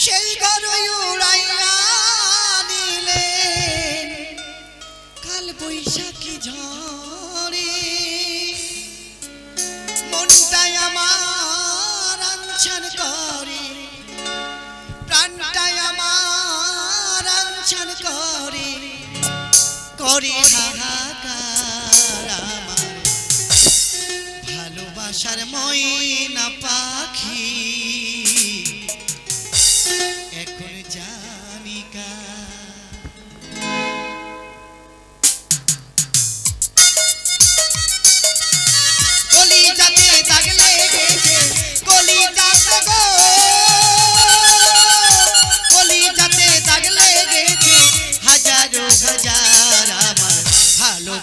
সেই ঘর উড়াইয়া দিলে কাল বৈশাখী ঝরে মনটাই আমার আঞ্ছান করে। প্রাণটাই আমার আঞ্ছান করে। করে হাহাকার আমার। ভালোবাসার পাখি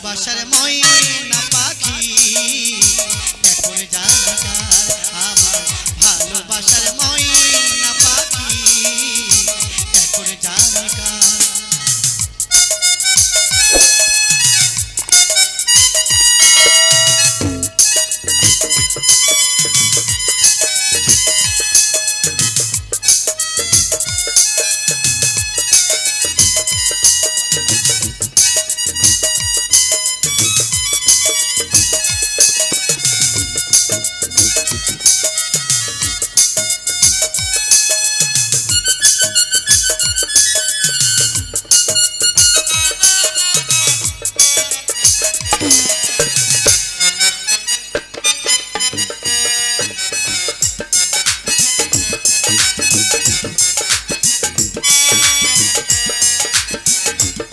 বাসার ময়না Thank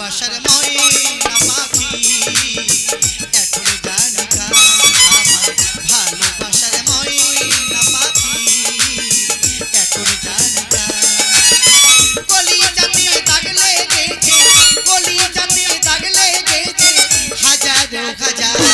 বাসার ময়না পাখি। এখন গান গান আমার ভালোবাসার ময়না পাখি। এখন গান গান কলি জাতি দাগ লেগেছে কলি জাতি দাগ লেগেছে হাজারো হাজার